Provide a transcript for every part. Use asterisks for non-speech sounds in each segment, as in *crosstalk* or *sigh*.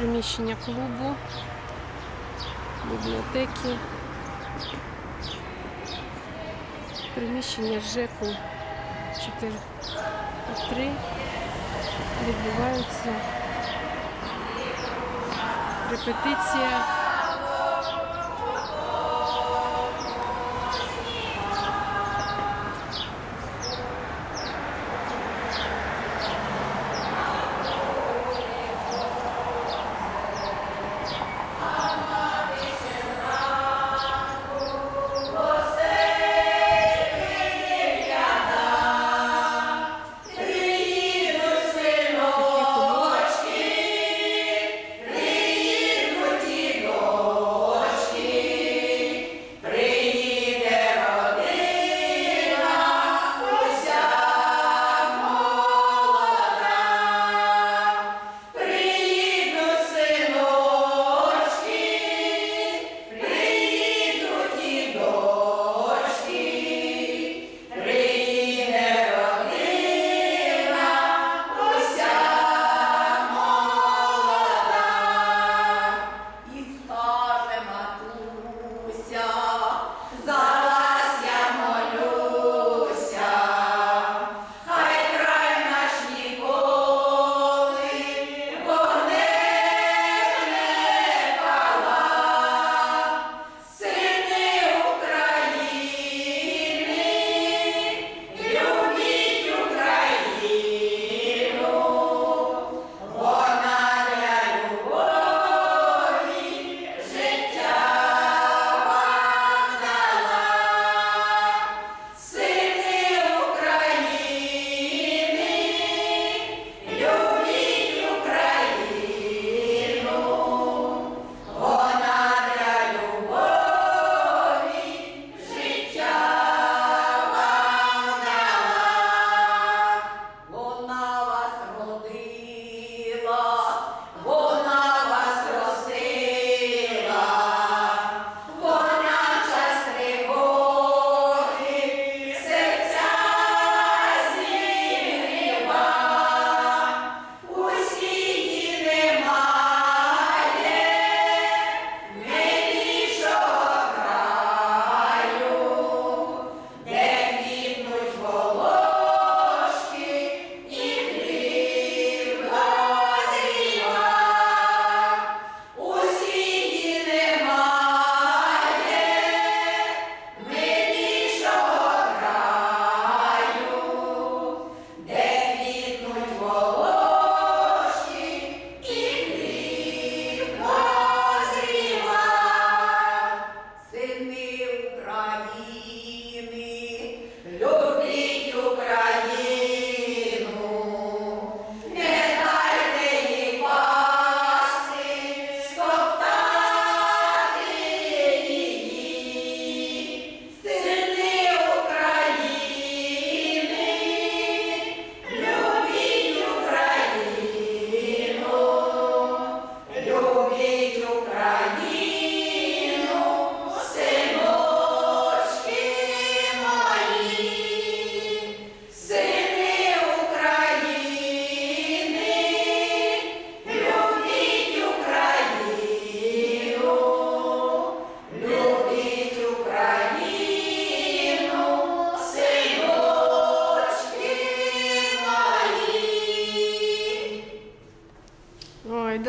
приміщення клубу, бібліотеки, приміщення ЖЕКу 4-3 відбуваються репетиція.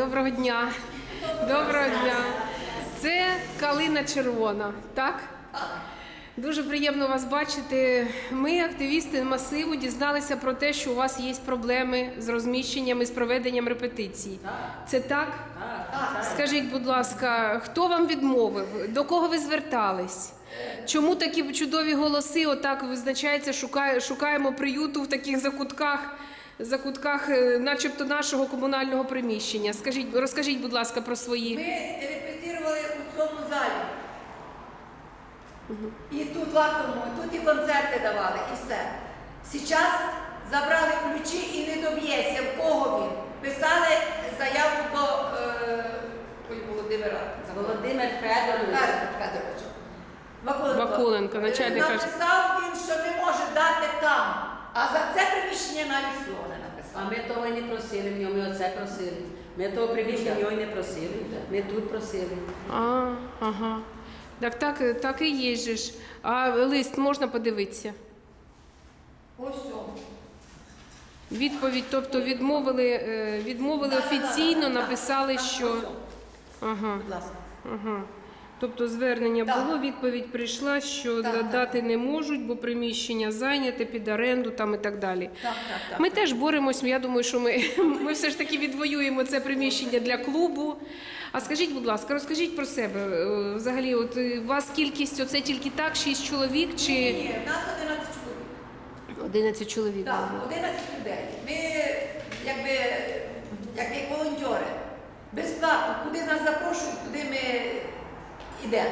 Доброго дня. Доброго дня. Це калина червона, так? Дуже приємно вас бачити. Ми, активісти масиву, дізналися про те, що у вас є проблеми з розміщенням і з проведенням репетицій. Це так? Скажіть, будь ласка, хто вам відмовив? До кого ви звертались? Чому такі чудові голоси отак визначається, шукає, шукаємо приюту в таких закутках, закутках, е, начебто нашого комунального приміщення? Скажіть, розкажіть, будь ласка, про свої. Ми репетирували у цьому залі. І тут і тут і концерти давали, і все. Зараз забрали ключі і не доб'єся, в кого він. Писали заяву до е, ой, Володимира. Володимир Федорович. Федор- Федоровича. Вакуленко. Вакуленко, начальник Написав він, що не може дати там. А за це приміщення навіть написали. А ми того не просили в нього, ми оце просили. Ми того приміщення в нього не просили. Ми тут просили. А, ага. Так, так, так і є же ж. А лист можна подивитися? Ось все. Відповідь, тобто відмовили, е, відмовили офіційно, написали, що. Ага, Будь ласка. ага. Тобто звернення Так. було, відповідь прийшла, що Так, так. не можуть, бо приміщення зайняте під оренду там і так далі. Так, так, так. Ми теж боремось. Я думаю, що ми, *laughs* ми все ж таки відвоюємо це приміщення для клубу. А скажіть, будь ласка, розкажіть про себе. Е, Взагалі, от е, у вас кількість оце тільки так, 6 чоловік чи Ні, в нас 11 чоловік. 11 чоловік? Так, 11 людей. Ми якби як як волонтери. Безплатно, куди нас запрошують, туди ми йдемо.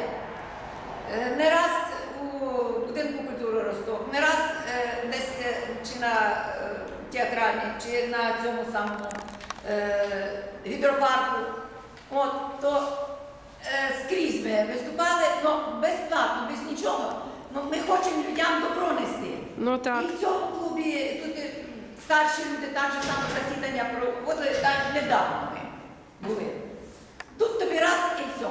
Е, Не раз у будинку культури Росток, не раз е, десь е, чи на театральній, чи на цьому самому гідропарку. От, то скрізь ми виступали, ну безплатно, без нічого. Ну, ми хочемо людям добро нести. Ну так. І в цьому клубі тут старші люди так же засідання проводили так недавно ми були. Тут тобі раз і все.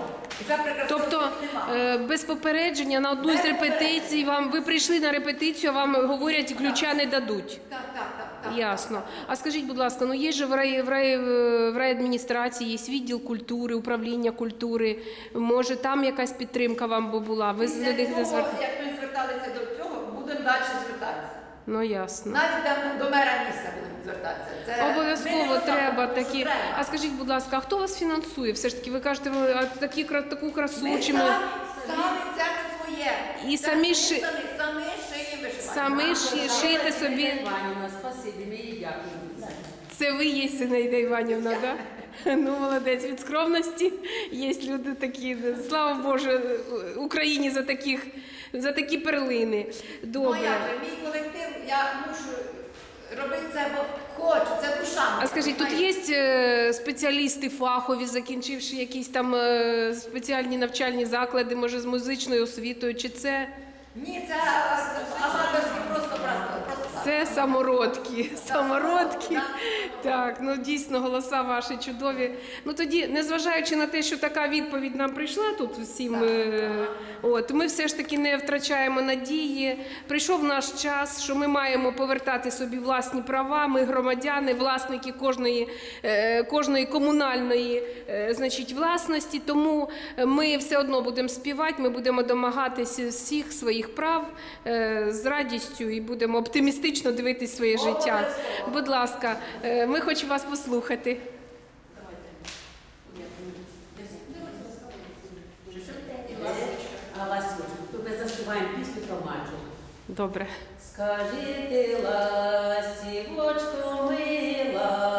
Тобто е, без попередження на одну з репетицій вам ви прийшли на репетицію, вам говорять, ключа не дадуть. Так, так, так. Ясно. А скажіть, будь ласка, ну є ж в рай, в рай, в райадміністрації, є відділ культури, управління культури. Може, там якась підтримка вам би була? Ви Після з людей цього, звер... як ми зверталися до цього, будемо далі звертатися. Ну ясно. Навіть до, до мера міста будемо звертатися. Це Обов'язково не треба такі. треба. А скажіть, будь ласка, а хто вас фінансує? Все ж таки, ви кажете, ви а такі таку красу Ми чи самі, ми самі це своє. І самі ши- самі, самі шиємо самі ши- шиєте собі? Іванівна, спасибі, ми їй дякуємо. Це ви є Синаїда Іванівна, так? Да? Ну, молодець від скромності. Є люди такі. Слава Боже, Україні за таких за такі перлини. Добре. же, мій колектив, я мушу робити це, бо хочу, це душа. А скажіть, тут є е, спеціалісти фахові, закінчивши якісь там е, спеціальні навчальні заклади, може з музичною освітою, чи це, Ні, це аматорські це самородки? Самородки. Так. Ну дійсно голоса ваші чудові. Ну тоді, незважаючи на те, що така відповідь нам прийшла тут всім, е, от ми все ж таки не втрачаємо надії. Прийшов наш час, що ми маємо повертати собі власні права. Ми громадяни, власники кожної, е, кожної комунальної е, значить, власності. Тому ми все одно будемо співати, ми будемо домагатися всіх своїх прав е, з радістю і будемо оптимістично дивитись своє життя. Будь ласка, е, ми хочемо вас послухати. Ми заспіваємо пісню про матір. Добре. Скажи ти ластівочко мила,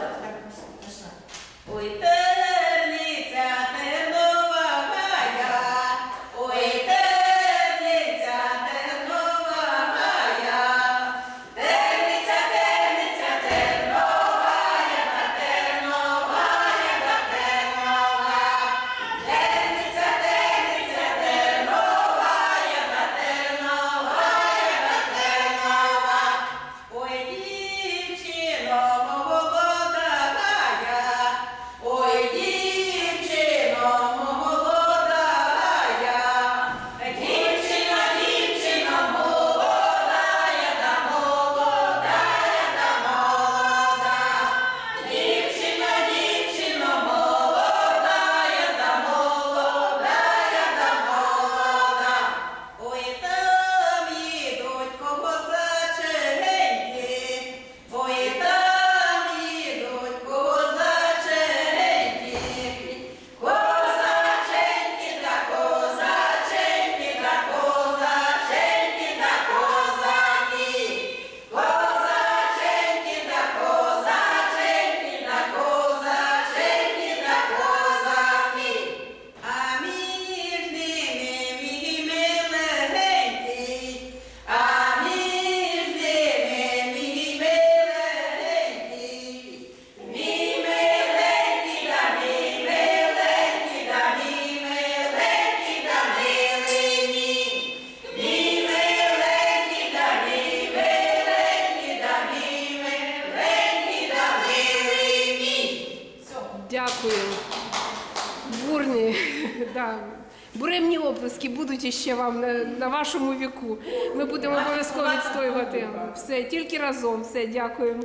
буремні оплески будуть іще вам на, на вашому віку. Ми будемо обов'язково відстоювати все тільки разом. Все, дякую.